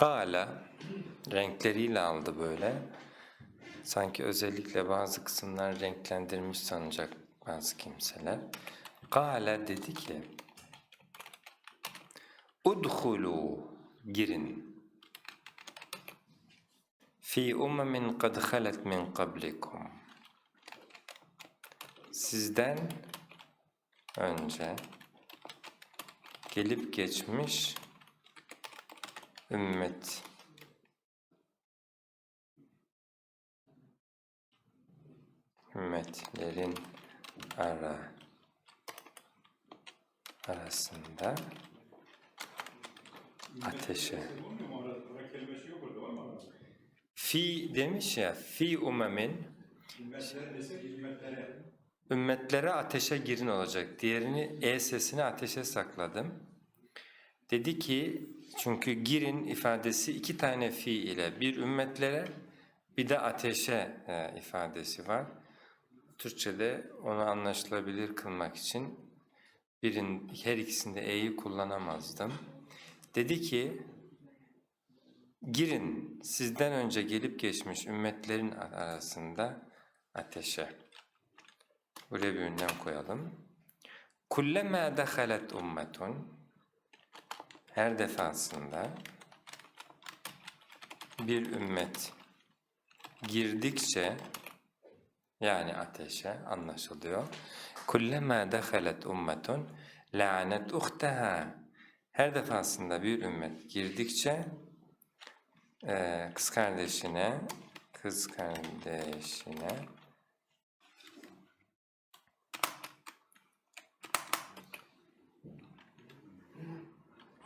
Kala renkleriyle aldı böyle. Sanki özellikle bazı kısımlar renklendirmiş sanacak bazı kimseler. Kala dedi ki Udhulu girin. Fi ummemin kad halet min qablikum. Sizden önce gelip geçmiş ümmet ümmetlerin ara arasında ateşe fi demiş ya fi umemin ümmetlere ateşe girin olacak. Diğerini e sesini ateşe sakladım. Dedi ki çünkü girin ifadesi iki tane fi ile bir ümmetlere bir de ateşe e, ifadesi var. Türkçe'de onu anlaşılabilir kılmak için birin her ikisinde e'yi kullanamazdım. Dedi ki girin sizden önce gelip geçmiş ümmetlerin arasında ateşe. Buraya bir ünlem koyalım. Kullema dehalet ummetun her defasında bir ümmet girdikçe yani ateşe anlaşılıyor. Kullema dehalet ummetun la'anet uhteha her defasında bir ümmet girdikçe e, kız kardeşine kız kardeşine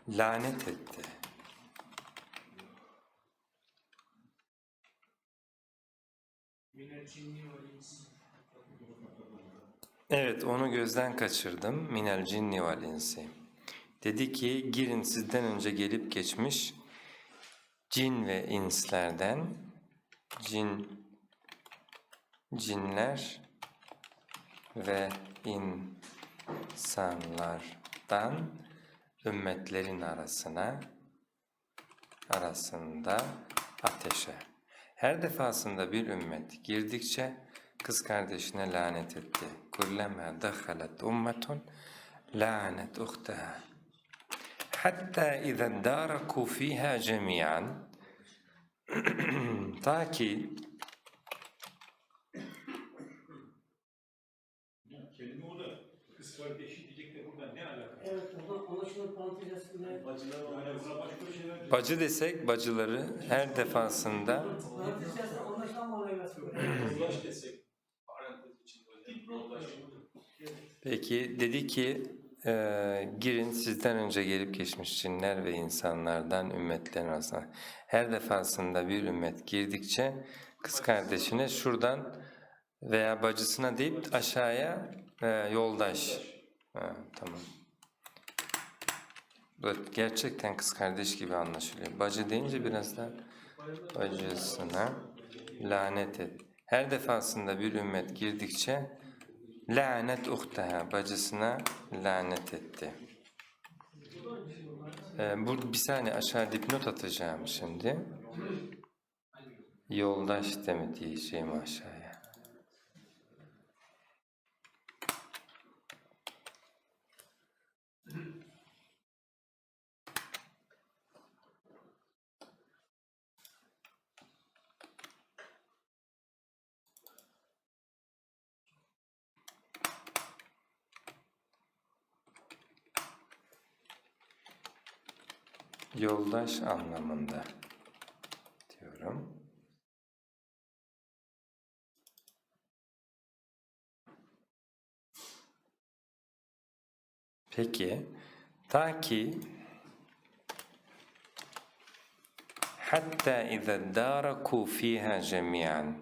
lanet etti. Evet onu gözden kaçırdım. Minel cinni vel insi. Dedi ki girin sizden önce gelip geçmiş cin ve inslerden cin cinler ve insanlardan ümmetlerin arasına arasında ateşe. Her defasında bir ümmet girdikçe kız kardeşine lanet etti. Kullema dakhalet ummetun lanet uhteha. Hatta iza daraku fiha cemiyan ta ki Kelime o da kız kardeşi diyecek de burada ne alaka? Evet, ona, ona şunu parantez açısında Yani buna başka şeyler bacı desek bacıları her defasında. Peki dedi ki e, girin sizden önce gelip geçmiş cinler ve insanlardan ümmetlerin arasına. Her defasında bir ümmet girdikçe kız kardeşine şuradan veya bacısına deyip aşağıya e, yoldaş. Ha, tamam. Gerçekten kız kardeş gibi anlaşılıyor. Bacı deyince biraz da bacısına lanet et. Her defasında bir ümmet girdikçe lanet uhteha bacısına lanet etti. Ee, bu bir saniye aşağı dipnot atacağım şimdi. Yoldaş demi diyeceğim aşağıya. Yoldaş anlamında diyorum. Peki, ta ki hatta iza daraku fiha cemiyan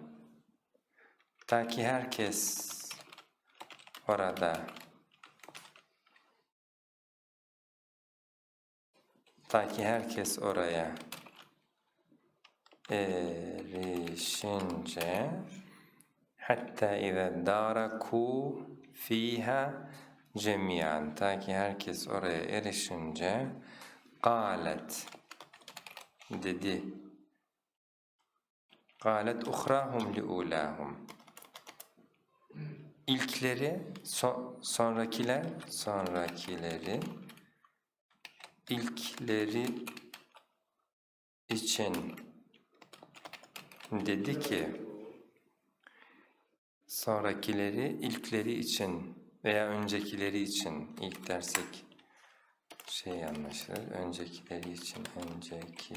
ta ki herkes orada Ta ki herkes oraya erişince hatta ize daraku fiha cemiyan ta ki herkes oraya erişince qalet dedi. Qalet uhrahum liulahum ilkleri so sonrakiler sonrakileri ilkleri için dedi ki, sonrakileri ilkleri için veya öncekileri için ilk dersek şey anlaşılır. Öncekileri için önceki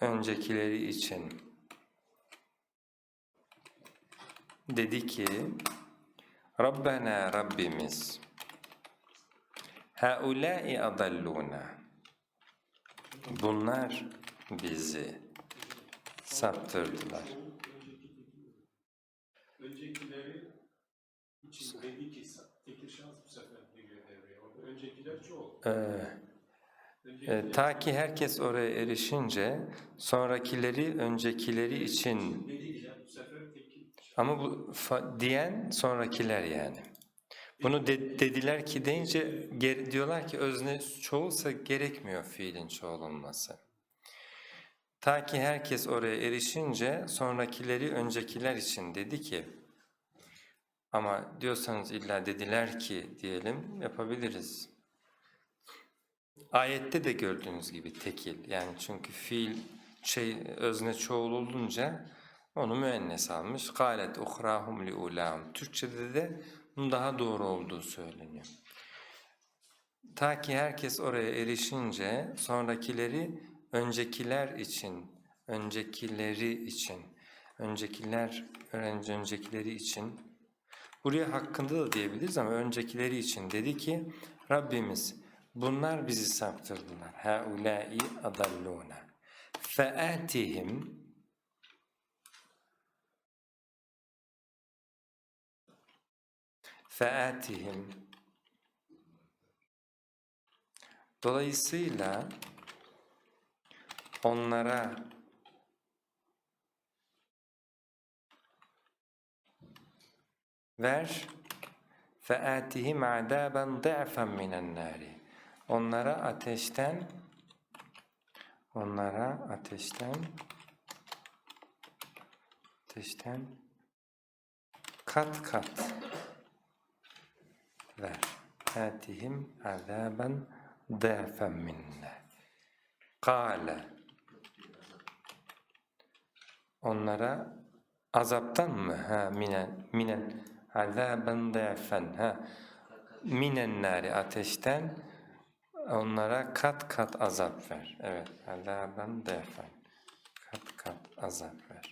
öncekileri için dedi ki Rabbena Rabbimiz Haulâi adallûna Bunlar bizi saptırdılar. Öncekileri için dedi ki tekir şans bu sefer giriyor devreye. Orada öncekiler çoğu. Ee, e, ta ki herkes oraya erişince sonrakileri öncekileri için ama bu diyen sonrakiler yani. Bunu de- dediler ki deyince ger- diyorlar ki özne çoğulsa gerekmiyor fiilin çoğul olması. Ta ki herkes oraya erişince sonrakileri öncekiler için dedi ki ama diyorsanız illa dediler ki diyelim yapabiliriz. Ayette de gördüğünüz gibi tekil yani çünkü fiil şey özne çoğul olunca onu müennes almış. Galet uhrahum li ulahum. Türkçede de bunun daha doğru olduğu söyleniyor. Ta ki herkes oraya erişince sonrakileri öncekiler için, öncekileri için, öncekiler öğrenci öncekileri için buraya hakkında da diyebiliriz ama öncekileri için dedi ki Rabbimiz Bunlar bizi saptırdılar. Haulâi adallûne. Fe'atihim fe'atihim Dolayısıyla onlara ver fe'atihim adaben dı'fen minen nâri Onlara ateşten onlara ateşten ateşten kat kat ver. Atihim azaben dâfen minne. Kâle Onlara azaptan mı? Ha, minen, minen azaben dâfen. Ha, minen nari ateşten onlara kat kat azap ver. Evet, azaben defen. Kat kat azap ver.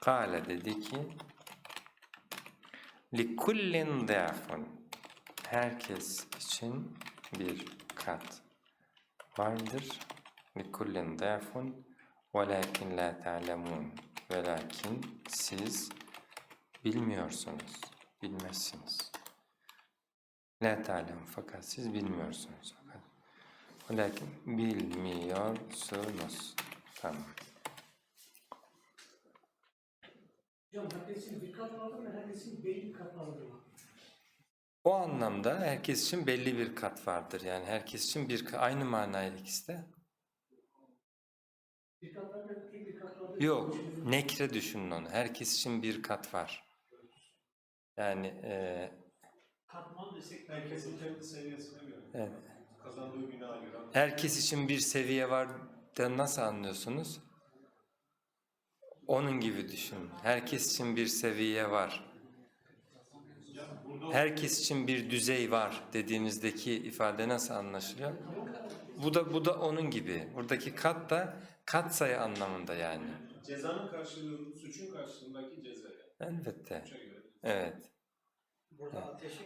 Kale dedi ki, likullin defun. Herkes için bir kat vardır. Likullin defun. Velakin la ta'lemun. Velakin siz bilmiyorsunuz, bilmezsiniz. La ta'lem fakat siz bilmiyorsunuz. Velakin bilmiyorsunuz. Tamam. Hocam herkesin bir kat vardır mı? Herkesin belli bir kat vardır mı? O anlamda herkes için belli bir kat vardır. Yani herkes için bir aynı manayla ikisi de. Yok, nekre düşünün onu. Herkes için bir kat var. Yani e, Katman desek herkesin kendi seviyesine göre. evet. Kazandığı günaha göre. herkes için bir seviye var da nasıl anlıyorsunuz? Onun gibi düşünün. Herkes için bir seviye var. Herkes için bir düzey var dediğimizdeki ifade nasıl anlaşılıyor? Bu da bu da onun gibi. Buradaki kat da kat sayı anlamında yani. cezanın karşılığı, suçun karşılığındaki ceza. Elbette. Evet.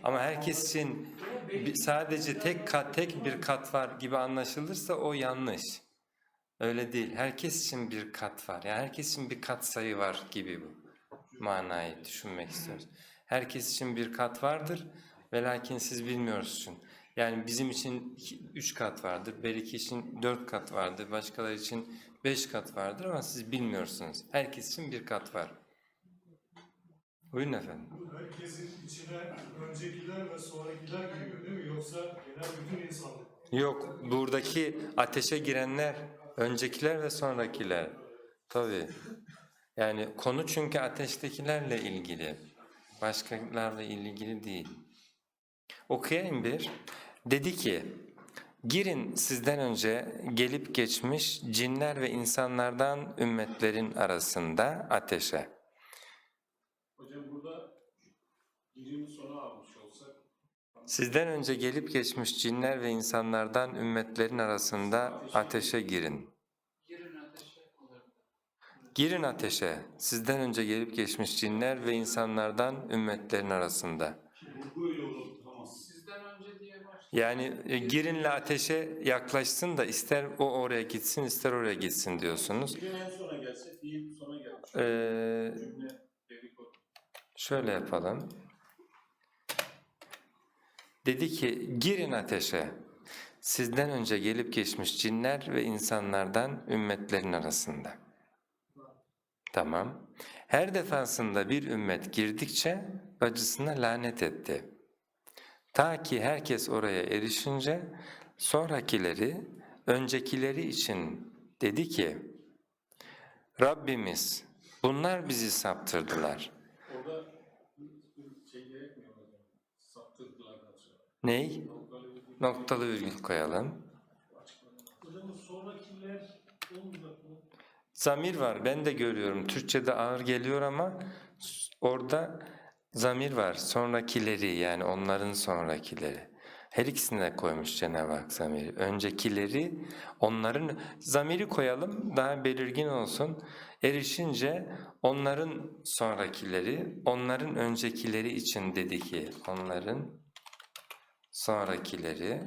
Ama herkes için bir- sadece tek kat tek bir kat var gibi anlaşılırsa o yanlış. Öyle değil. Herkes için bir kat var. Yani herkes için bir kat sayı var gibi bu manayı düşünmek istiyoruz. Herkes için bir kat vardır ve lakin siz bilmiyorsunuz. Yani bizim için iki- üç kat vardır, belki için dört kat vardır, başkaları için beş kat vardır ama siz bilmiyorsunuz. Herkes için bir kat var. Buyurun efendim. Bu herkesin içine öncekiler ve sonrakiler giriyor değil mi? Yoksa genel bütün insanlık. Yok, buradaki ateşe girenler, öncekiler ve sonrakiler. Tabii. Yani konu çünkü ateştekilerle ilgili. Başkalarla ilgili değil. Okuyayım bir. Dedi ki, girin sizden önce gelip geçmiş cinler ve insanlardan ümmetlerin arasında ateşe. Hocam burada girini sona almış olsak Sizden önce gelip geçmiş cinler ve insanlardan ümmetlerin arasında ateşe girin. Girin ateşe. Sizden önce gelip geçmiş cinler ve insanlardan ümmetlerin arasında. böyle olur tamam. Sizden önce diye başlıyor. Yani e, girinle ateşe yaklaşsın da ister o oraya gitsin ister oraya gitsin diyorsunuz. Girin en sona gelse fiil sona gelmiş. Ee. Şöyle yapalım. Dedi ki girin ateşe. Sizden önce gelip geçmiş cinler ve insanlardan ümmetlerin arasında. Tamam. Her defasında bir ümmet girdikçe bacısına lanet etti. Ta ki herkes oraya erişince sonrakileri öncekileri için dedi ki Rabbimiz bunlar bizi saptırdılar. Orada bir şey gerekmiyor hocam. Saptırdılardan sonra. Ney? Noktalı virgül koyalım. Zamir var ben de görüyorum. Türkçe'de ağır geliyor ama orada zamir var. Sonrakileri yani onların sonrakileri. Her ikisine de koymuş Cenab-ı Hak zamiri. Öncekileri onların zamiri koyalım daha belirgin olsun. Erişince onların sonrakileri, onların öncekileri için dedi ki onların sonrakileri,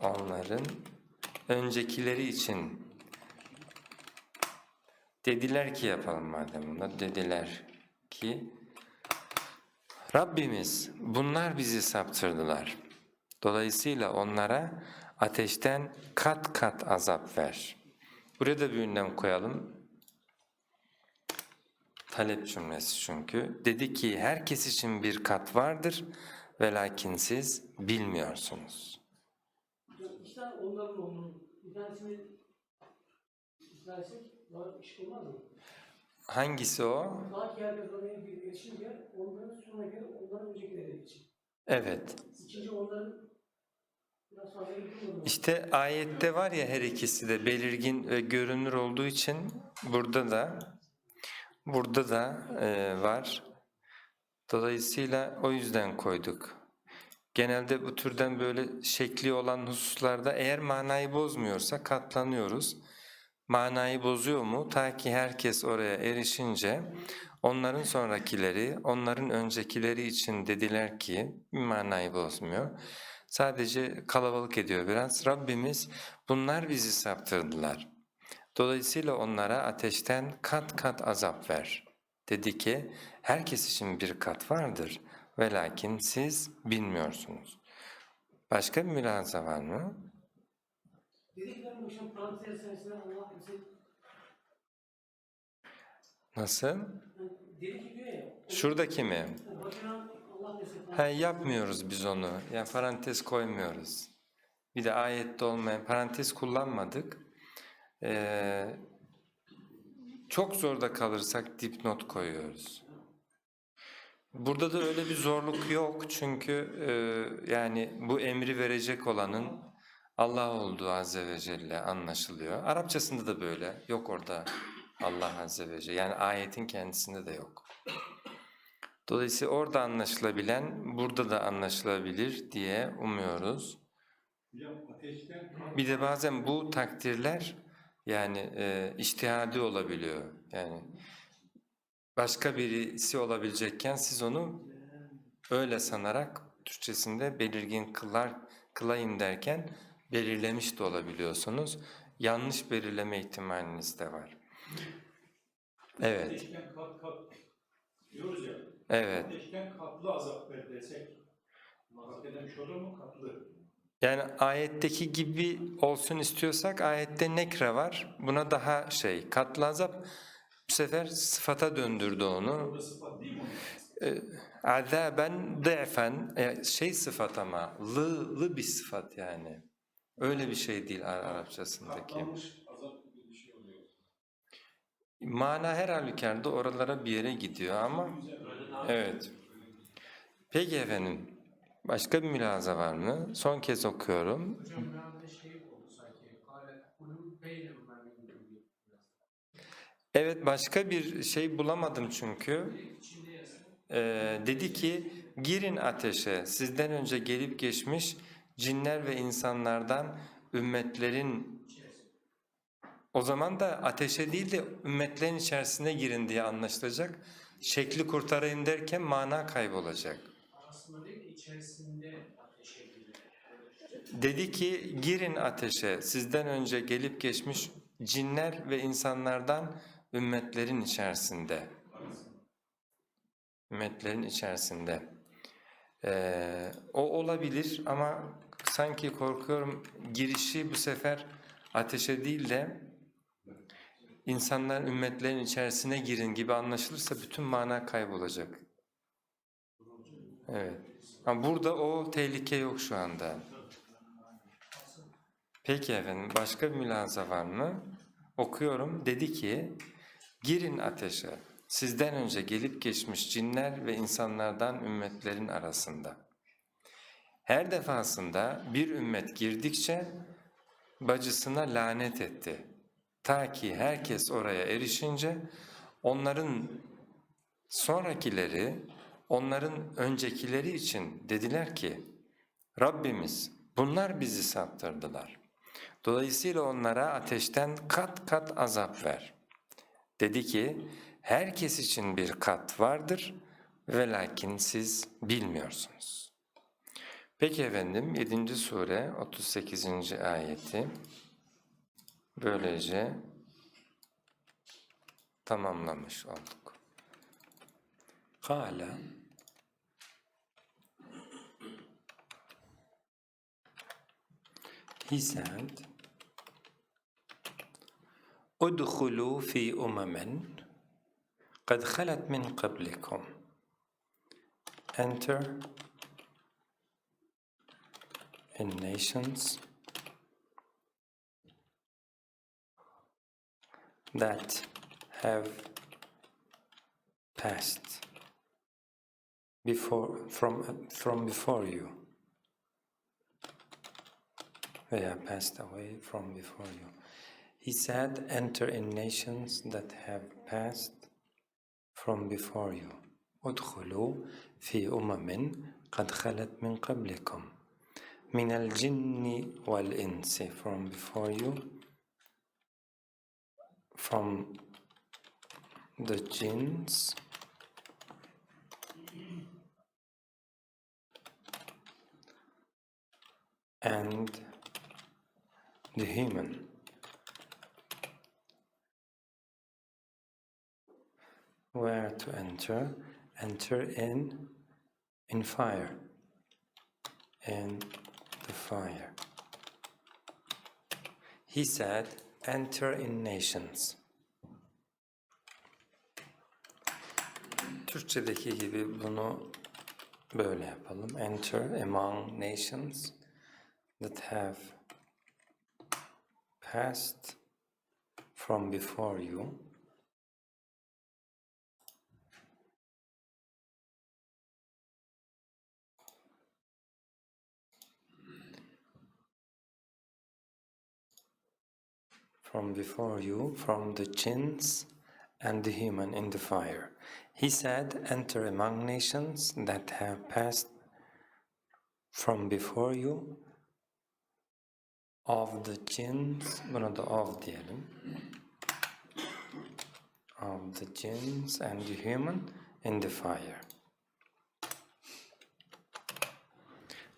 onların öncekileri için Dediler ki yapalım madem bunu. Dediler ki Rabbimiz bunlar bizi saptırdılar. Dolayısıyla onlara ateşten kat kat azap ver. Buraya da bir ünlem koyalım. Talep cümlesi çünkü. Dedi ki herkes için bir kat vardır ve lakin siz bilmiyorsunuz. Hocam iki tane onların olduğunu, bir tanesini ıslah etsek daha iş olmaz mı? Hangisi o? Daha ki herkes oraya bir erişince onların sonrakileri onların öncekileri için. Evet. İkinci onların? İşte ayette var ya her ikisi de belirgin ve görünür olduğu için burada da burada da e, var. Dolayısıyla o yüzden koyduk. Genelde bu türden böyle şekli olan hususlarda eğer manayı bozmuyorsa katlanıyoruz. Manayı bozuyor mu? Ta ki herkes oraya erişince onların sonrakileri, onların öncekileri için dediler ki manayı bozmuyor. Sadece kalabalık ediyor biraz. Rabbimiz bunlar bizi saptırdılar. Dolayısıyla onlara ateşten kat kat azap ver. Dedi ki herkes için bir kat vardır ve lakin siz bilmiyorsunuz. Başka bir mülahaza var mı? Nasıl? Şuradaki mi? He, yapmıyoruz biz onu. Yani parantez koymuyoruz. Bir de ayette olmayan parantez kullanmadık. Ee, çok zorda kalırsak dipnot koyuyoruz. Burada da öyle bir zorluk yok çünkü e, yani bu emri verecek olanın Allah olduğu Azze ve Celle anlaşılıyor. Arapçasında da böyle. Yok orada Allah Azze ve Celle. Yani ayetin kendisinde de yok. Dolayısıyla orada anlaşılabilen burada da anlaşılabilir diye umuyoruz. Bir de bazen bu takdirler yani e, iştihadi olabiliyor. Yani başka birisi olabilecekken siz onu öyle sanarak Türkçesinde belirgin kılar kılayım derken belirlemiş de olabiliyorsunuz. Yanlış belirleme ihtimaliniz de var. Evet, ateşten kat kat diyoruz ya. evet. Ateşten katlı azap ver desek. Edemiş olur mu? Katlı. Yani ayetteki gibi olsun istiyorsak ayette nekre var. Buna daha şey katlı azap Bu sefer sıfata döndürdü onu. Mi? Azaben dı'fen e, şey sıfat ama lı, lı bir sıfat yani. Öyle bir şey değil Ar- Arapçasındaki. Şey. Mana her halükarda oralara bir yere gidiyor ama evet. Peki efendim. Başka bir mülaza var mı? Son kez okuyorum. Evet başka bir şey bulamadım çünkü. Ee, dedi ki girin ateşe sizden önce gelip geçmiş cinler ve insanlardan ümmetlerin o zaman da ateşe değil de ümmetlerin içerisine girin diye anlaşılacak. Şekli kurtarayım derken mana kaybolacak. İçerisinde ateşe. Dedi ki girin ateşe sizden önce gelip geçmiş cinler ve insanlardan ümmetlerin içerisinde. Ümmetlerin içerisinde. Ee, o olabilir ama sanki korkuyorum girişi bu sefer ateşe değil de insanlar ümmetlerin içerisine girin gibi anlaşılırsa bütün mana kaybolacak. Evet. Ama burada o tehlike yok şu anda. Peki efendim başka bir mülaza var mı? Okuyorum. Dedi ki girin ateşe sizden önce gelip geçmiş cinler ve insanlardan ümmetlerin arasında. Her defasında bir ümmet girdikçe bacısına lanet etti. Ta ki herkes oraya erişince onların sonrakileri onların öncekileri için dediler ki Rabbimiz bunlar bizi saptırdılar. Dolayısıyla onlara ateşten kat kat azap ver. Dedi ki herkes için bir kat vardır ve lakin siz bilmiyorsunuz. Peki efendim 7. sure 38. ayeti böylece tamamlamış olduk. Kâle He said, ادخلوا في أمم قد خلت من قبلكم Enter in nations that have passed before from from before you they have passed away from before you he said enter in nations that have passed from before you ادخلوا في أمم قد خلت من قبلكم من الجن والإنس from before you from the jinns and the human where to enter? Enter in in fire. In the fire. He said enter in nations. Türkçedeki gibi bunu böyle yapalım. Enter among nations that have passed from before you from before you, from the jinns and the human in the fire. He said, Enter among nations that have passed from before you, of the jinns, buna da of diyelim, of the jinns and the human in the fire.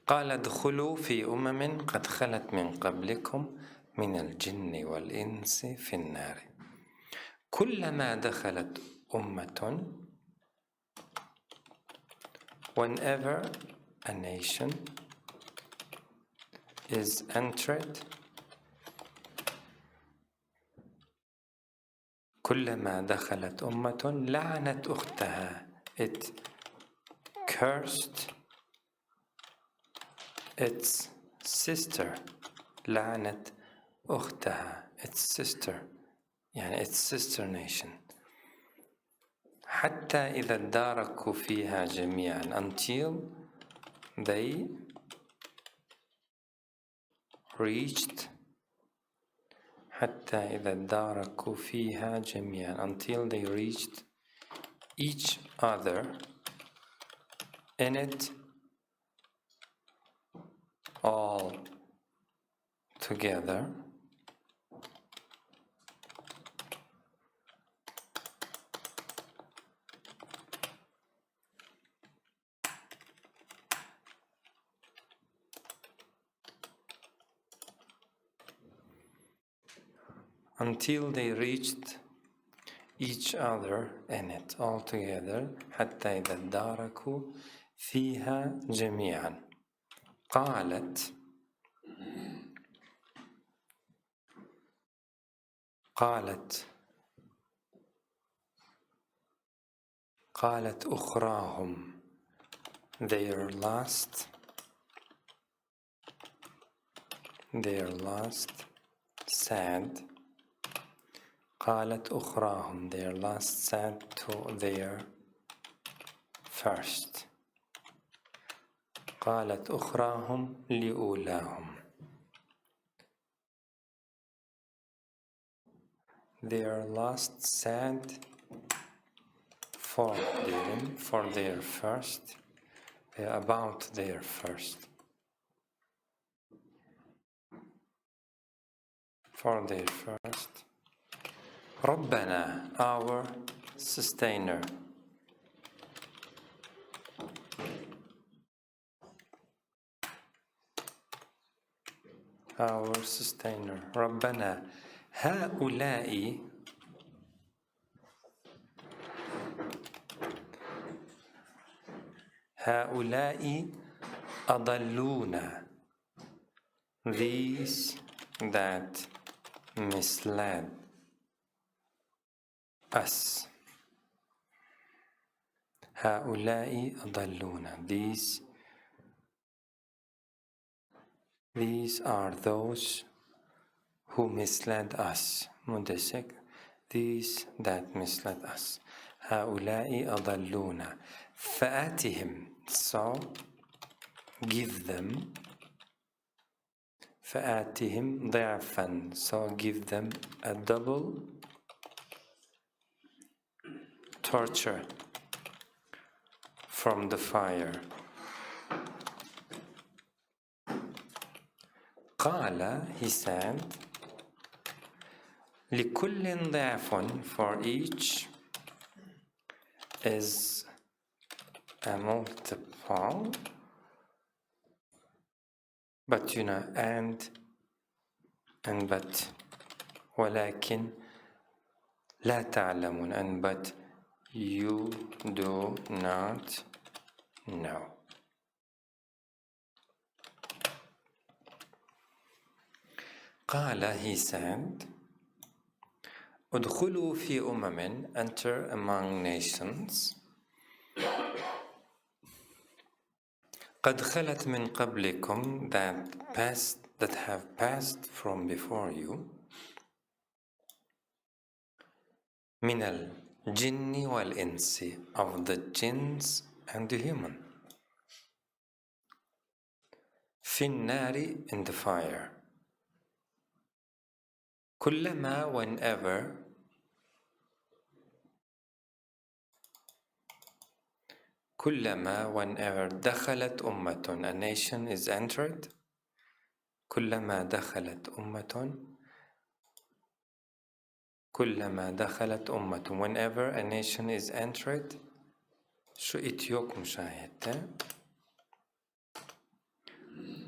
قال ادخلوا في أمم قد خلت من قبلكم من الجن والإنس في النار كلما دخلت أمة whenever a nation is entered كلما دخلت أمة لعنت أختها it cursed its sister لعنت أختها its sister يعني its sister nation حتى إذا اداركوا فيها جميعا until they reached حتى إذا اداركوا فيها جميعا until they reached each other in it all together until they reached each other in it all together حتى إذا اداركوا فيها جميعا قالت قالت قالت أخراهم their last their last sad قالت أخراهم their last said to their first قالت أخراهم لأولاهم their last said for them for their first uh, about their first for their first ربنا our sustainer our sustainer ربنا هؤلاء هؤلاء أضلونا these that misled us هؤلاء أضلونا these these are those who misled us مدسك these that misled us هؤلاء أضلونا فآتهم so give them فآتهم ضعفا so give them a double torture from the fire. قال, he said, لكل ضعف for each is a multiple, but you know, and, and but, ولكن لا تعلمون and but you do not know. قال he said ادخلوا في أمم enter among nations قد خلت من قبلكم that passed that have passed from before you من الجن والإنس of the jinns and the human في النار in the fire كلما whenever كلما whenever دخلت أمة a nation is entered كلما دخلت أمة كلما دخلت أمة whenever a nation is entered شو إتيوك مشاهدة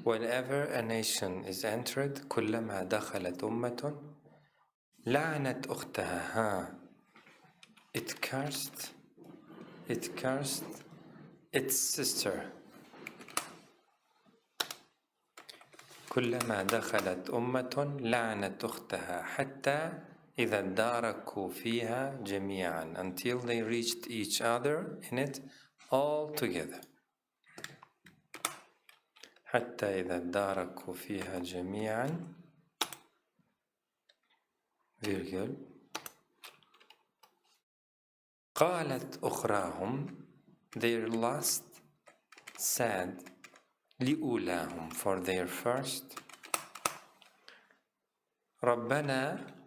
whenever a nation is entered كلما دخلت أمة لعنت أختها ها it cursed it cursed its sister كلما دخلت أمة لعنت أختها حتى إذا اداركوا فيها جميعا until they reached each other in it all together حتى إذا اداركوا فيها جميعا virgül قالت أخراهم their last said لأولاهم for their first ربنا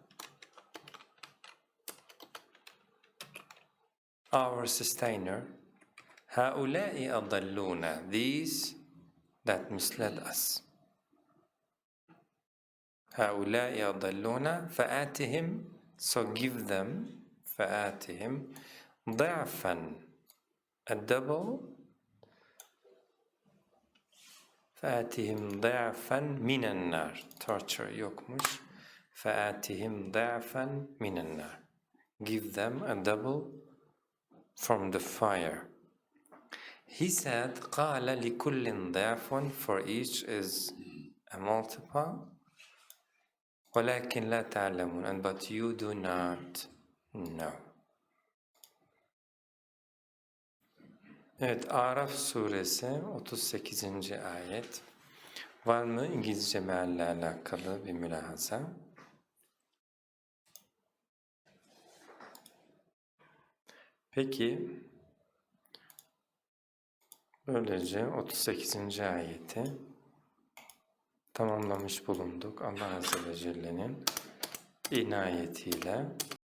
our sustainer هؤلاء أضلونا these that misled us هؤلاء أضلونا فآتهم so give them فآتهم ضعفا a double فآتهم ضعفا من النار torture yokmuş فآتهم ضعفا من النار give them a double from the fire he said قال لكل ضعف for each is a multiple ولكن لا تعلمون and but you do not know Evet Araf suresi 38. ayet var mı İngilizce mealle alakalı bir mülahaza? Peki böylece 38. ayeti tamamlamış bulunduk Allah Azze ve Celle'nin inayetiyle.